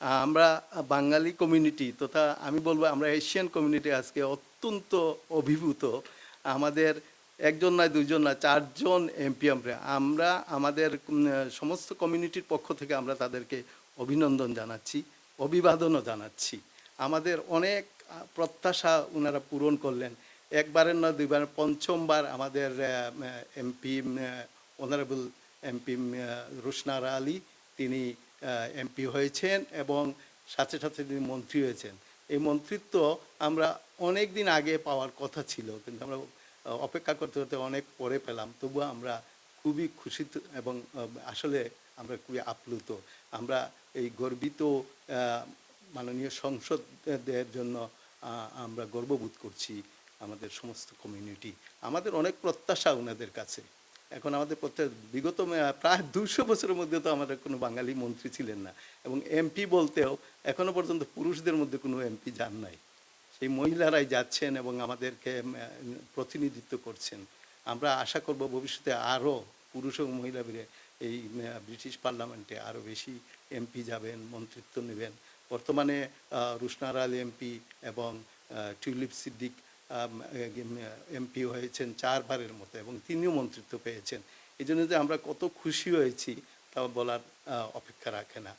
আমরা বাঙালি কমিউনিটি তথা আমি বলব আমরা এশিয়ান কমিউনিটি আজকে অত্যন্ত অভিভূত। আমাদের একজন নয় দুজন না চারজন এমপি আমরা। আমরা আমাদের সমস্ত কমিউনিটির পক্ষ থেকে আমরা তাদেরকে অভিনন্দন জানাচ্ছি, অভিবাদনও জানাচ্ছি। আমাদের অনেক প্রত্যাশা ওনারা পূরণ করলেন। একবারের নয় দুইবার পঞ্চমবার আমাদের MP honourable MP Rushnara Ali তিনি এমপি হয়েছেন এবং সাথে সাথে তিনি মন্ত্রী হয়েছেন। এই মন্ত্রিত্ব আমরা অনেক দিন আগে পাওয়ার কথা ছিল, কিন্তু আমরা অপেক্ষা করতে করতে অনেক পরে পেলাম। তবুও আমরা খুবই খুশি এবং আসলে আমরা খুবই আপ্লুত। আমরা এই গর্বিত মাননীয় সংসদের জন্য আমরা গর্ববোধ করছি আমাদের সমস্ত কমিউনিটি। আমাদের অনেক প্রত্যাশা ওনাদের কাছে। এখন আমাদের প্রত্যেক বিগত প্রায় দুশো বছরের মধ্যে তো আমাদের কোনো বাঙালি মন্ত্রী ছিলেন না। এবং এমপি বলতেও এখনও পর্যন্ত পুরুষদের মধ্যে কোনো এমপি যান নাই। সেই মহিলারাই যাচ্ছেন এবং আমাদেরকে প্রতিনিধিত্ব করছেন। আমরা আশা করব ভবিষ্যতে আরও পুরুষ এবং মহিলা মিলে এই ব্রিটিশ পার্লামেন্টে আরও বেশি এমপি যাবেন, মন্ত্রিত্ব নেবেন। বর্তমানে রুশনার আলী এমপি এবং টিউলিপ সিদ্দিক এমপি হয়েছেন চারবারের মতো এবং তিনিও মন্ত্রিত্ব পেয়েছেন। এই জন্য যে আমরা কত খুশি হয়েছি তা বলার অপেক্ষা রাখে না।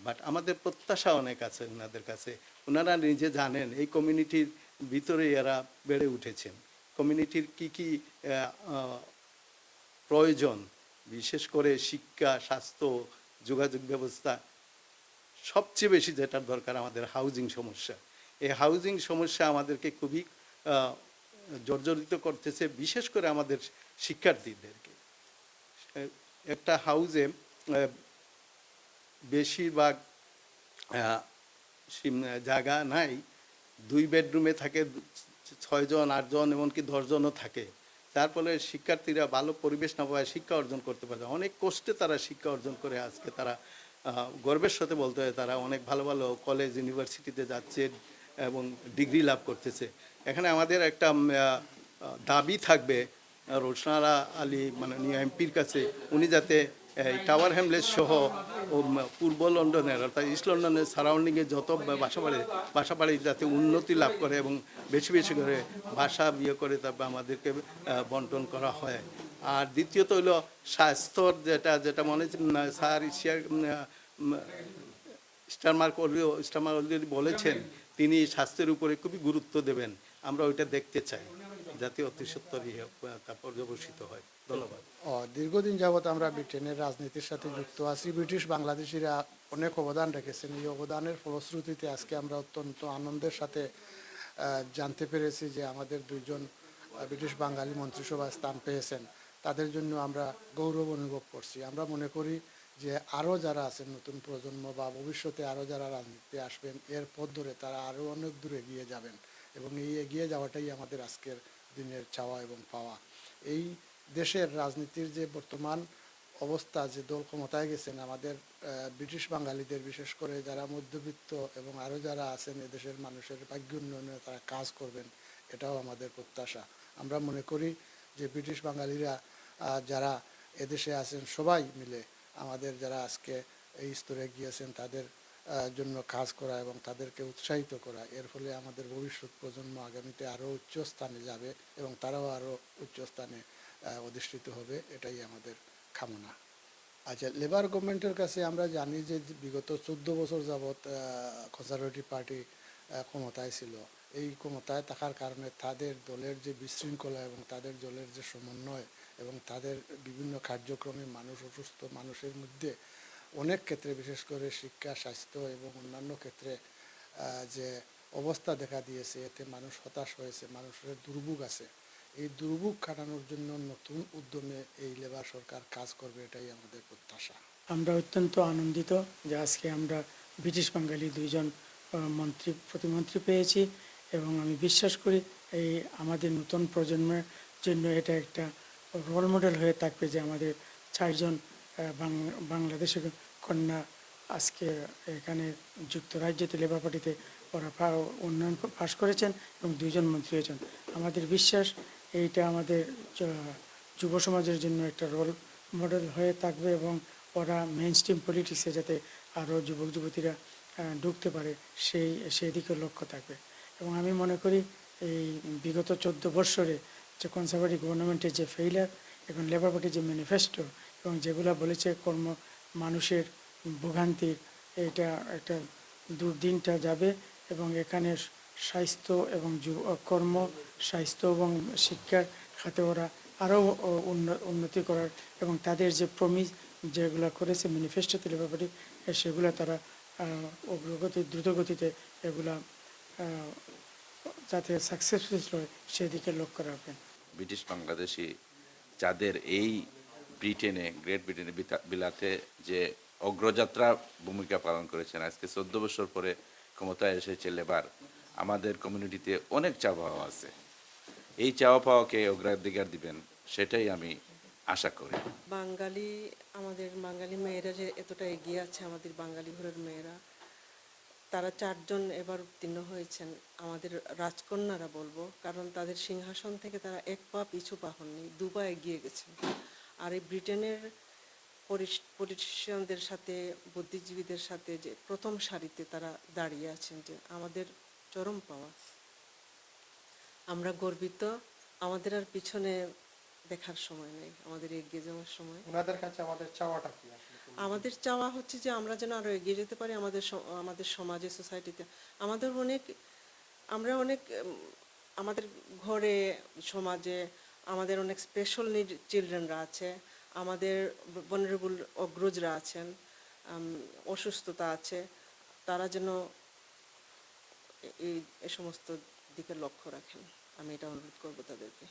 বাট আমাদের প্রত্যাশা অনেক আছে ওনাদের কাছে। ওনারা নিজে জানেন এই কমিউনিটির ভিতরে এরা বেড়ে উঠেছেন। কমিউনিটির কি কি প্রয়োজন, বিশেষ করে শিক্ষা, স্বাস্থ্য, যোগাযোগ ব্যবস্থা, সবচেয়ে বেশি যেটার দরকার আমাদের হাউজিং সমস্যা। এই হাউজিং সমস্যা আমাদেরকে খুবই জর্জরিত করতেছে, বিশেষ করে আমাদের শিক্ষার্থীদেরকে। একটা হাউজে বেশিরভাগ জায়গা নাই, দুই বেডরুমে থাকে ছয়জন আটজন এমনকি দশজনও থাকে। তার ফলে শিক্ষার্থীরা ভালো পরিবেশ না পাওয়ায় শিক্ষা অর্জন করতে পারে অনেক কষ্টে তারা শিক্ষা অর্জন করে। আজকে তারা গর্বের সাথে বলতে হয়, তারা অনেক ভালো ভালো কলেজ ইউনিভার্সিটিতে যাচ্ছে এবং ডিগ্রি লাভ করতেছে। এখানে আমাদের একটা দাবি থাকবে, রোশনারা আলী মাননীয় এমপির কাছে, উনি যাতে টাওয়ার হ্যামলেস সহ পূর্ব লন্ডনের, অর্থাৎ ইস্ট লন্ডনের সারাউন্ডিংয়ে যত বাসা বাড়ি বাসা বাড়ি যাতে উন্নতি লাভ করে এবং বেশি বেশি করে বাসা বিয়ে করে তারপর আমাদেরকে বন্টন করা হয়। আর দ্বিতীয়ত হলো স্বাস্থ্যর যেটা যেটা মনে হচ্ছে sir Keir Starmer already Starmer already বলেছেন, তিনি স্বাস্থ্যের উপরে খুবই গুরুত্ব দেবেন। আমরা ওইটা দেখতে চাই, যাতে অতি সত্তরই তা হয়। ধন্যবাদ। ও, দীর্ঘদিন যাবৎ আমরা ব্রিটেনের রাজনীতির সাথে যুক্ত আছি। ব্রিটিশ বাংলাদেশিরা অনেক অবদান রেখেছেন। এই অবদানের ফলশ্রুতিতে আজকে আমরা অত্যন্ত আনন্দের সাথে জানতে পেরেছি যে আমাদের দুইজন ব্রিটিশ বাঙালি মন্ত্রিসভায় স্থান পেয়েছেন। তাদের জন্য আমরা গৌরব অনুভব করছি। আমরা মনে করি যে আরও যারা আছেন, নতুন প্রজন্ম বা ভবিষ্যতে আরও যারা রাজনীতিতে আসবেন, এর পথ ধরে তারা আরও অনেক দূরে এগিয়ে যাবেন। এবং এই এগিয়ে যাওয়াটাই আমাদের আজকের দিনের চাওয়া এবং পাওয়া। এই দেশের রাজনীতির যে বর্তমান অবস্থা, যে দল ক্ষমতায় গেছেন, আমাদের ব্রিটিশ বাঙালিদের বিশেষ করে যারা মধ্যবিত্ত এবং আরও যারা আছেন, এদেশের মানুষের ভাগ্য উন্নয়নে তারা কাজ করবেন, এটাও আমাদের প্রত্যাশা। আমরা মনে করি যে ব্রিটিশ বাঙালিরা যারা এদেশে আছেন সবাই মিলে, আমাদের যারা আজকে এই স্তরে গিয়েছেন তাদের জন্য কাজ করা এবং তাদেরকে উৎসাহিত করা। এর ফলে আমাদের ভবিষ্যৎ প্রজন্ম আগামীতে আরও উচ্চ স্থানে যাবে এবং তারাও আরও উচ্চ স্থানে অধিষ্ঠিত হবে। এটাই আমাদের কামনা। আচ্ছা লেবার গভর্নমেন্টের কাছে আমরা জানি যে বিগত চোদ্দ বছর যাবৎ কনজারভেটিভ পার্টি ক্ষমতায় ছিল। এই ক্ষমতায় থাকার কারণে তাদের দলের যে বিশৃঙ্খলা এবং তাদের দলের যে সমন্বয় এবং তাদের বিভিন্ন কার্যক্রমে মানুষ অসুস্থ মানুষের মধ্যে অনেক ক্ষেত্রে, বিশেষ করে শিক্ষা, স্বাস্থ্য এবং অন্যান্য ক্ষেত্রে যে অবস্থা দেখা দিয়েছে, এতে মানুষ হতাশ হয়েছে, মানুষের দুর্ভোগ আছে। এই দুর্ভোগ কাটানোর জন্য নতুন উদ্যমে এই লেবার সরকার কাজ করবে, এটাই আমাদের প্রত্যাশা। আমরা অত্যন্ত আনন্দিত যে আজকে আমরা ব্রিটিশ বাঙালি দুইজন মন্ত্রী, প্রতিমন্ত্রী পেয়েছি এবং আমি বিশ্বাস করি এই আমাদের নতুন প্রজন্মের জন্য এটা একটা রোল মডেল হয়ে থাকবে যে আমাদের চারজন বাংলাদেশের কন্যা আজকে এখানে যুক্তরাজ্যতে লেবার পার্টিতে ওরা উন্নয়ন পাশ করেছেন এবং দুইজন মন্ত্রী হয়েছেন। আমাদের বিশ্বাস এইটা আমাদের যুব সমাজের জন্য একটা রোল মডেল হয়ে থাকবে এবং ওরা মেন স্ট্রিম পলিটিক্সে যাতে আরও যুবক, যুবতীরা ঢুকতে পারে সেই সেই লক্ষ্য থাকবে। এবং আমি মনে করি এই বিগত চোদ্দ বৎসরে যে কনজারভেটিভ গভর্নমেন্টের যে ফেইলার এবং লেবার পার্টির যে ম্যানিফেস্টো এবং যেগুলো বলেছে কর্ম, মানুষের ভোগান্তির, এটা একটা দুর্দিনটা যাবে এবং এখানে স্বাস্থ্য এবং কর্ম, স্বাস্থ্য এবং শিক্ষার খাতে ওরা আরও উন্নতি করার এবং তাদের যে প্রমিস যেগুলো করেছে ম্যানিফেস্টোতে লেবার পার্টি সেগুলো তারা অগ্রগতি, দ্রুতগতিতে এগুলা যাতে সাকসেসফুল হয়, সেদিকে লক্ষ্য রাখবেন। ব্রিটিশ বাংলাদেশি যাদের এই ব্রিটেনে, গ্রেট ব্রিটেনে বিলাতে যে অগ্রযাত্রা ভূমিকা পালন করেছেন, আজকে চোদ্দ বছর পরে ক্ষমতায় এসেছে লেবার, আমাদের কমিউনিটিতে অনেক চাওয়া পাওয়া আছে। এই চাওয়া পাওয়াকে অগ্রাধিকার দিবেন, সেটাই আমি আশা করি। বাঙালি, আমাদের বাঙালি মেয়েরা যে এতটা এগিয়ে আছে, আমাদের বাঙালি ঘরের মেয়েরা, তারা চারজন এবার উত্তীর্ণ হয়েছেন, আমাদের রাজকন্যারা বলব, কারণ তাদের সিংহাসন থেকে তারা এক পা পিছু পা হননি, দু পা এগিয়ে গেছেন। আর এই ব্রিটেনের পলিটিশিয়ানদের সাথে বুদ্ধিজীবীদের সাথে যে প্রথম সারিতে তারা দাঁড়িয়ে আছেন যে আমাদের চরম পাওয়া। আমরা গর্বিত আমাদের আর পিছনে দেখার সময় নেই আমাদের এগিয়ে যাওয়ার সময়। ওনাদের কাছে আমাদের চাওয়াটা কি আমাদের চাওয়া হচ্ছে যে আমরা যেন আরও এগিয়ে যেতে পারি আমাদের আমাদের সমাজে সোসাইটিতে আমাদের অনেক আমরা অনেক আমাদের ঘরে সমাজে আমাদের অনেক স্পেশাল নিড চিলড্রেনরা আছে, আমাদের বনারেবল অগ্রজরা আছেন অসুস্থতা আছে, তারা যেন এই এই সমস্ত দিকে লক্ষ্য রাখেন। আমি এটা অনুরোধ করব তাদেরকে।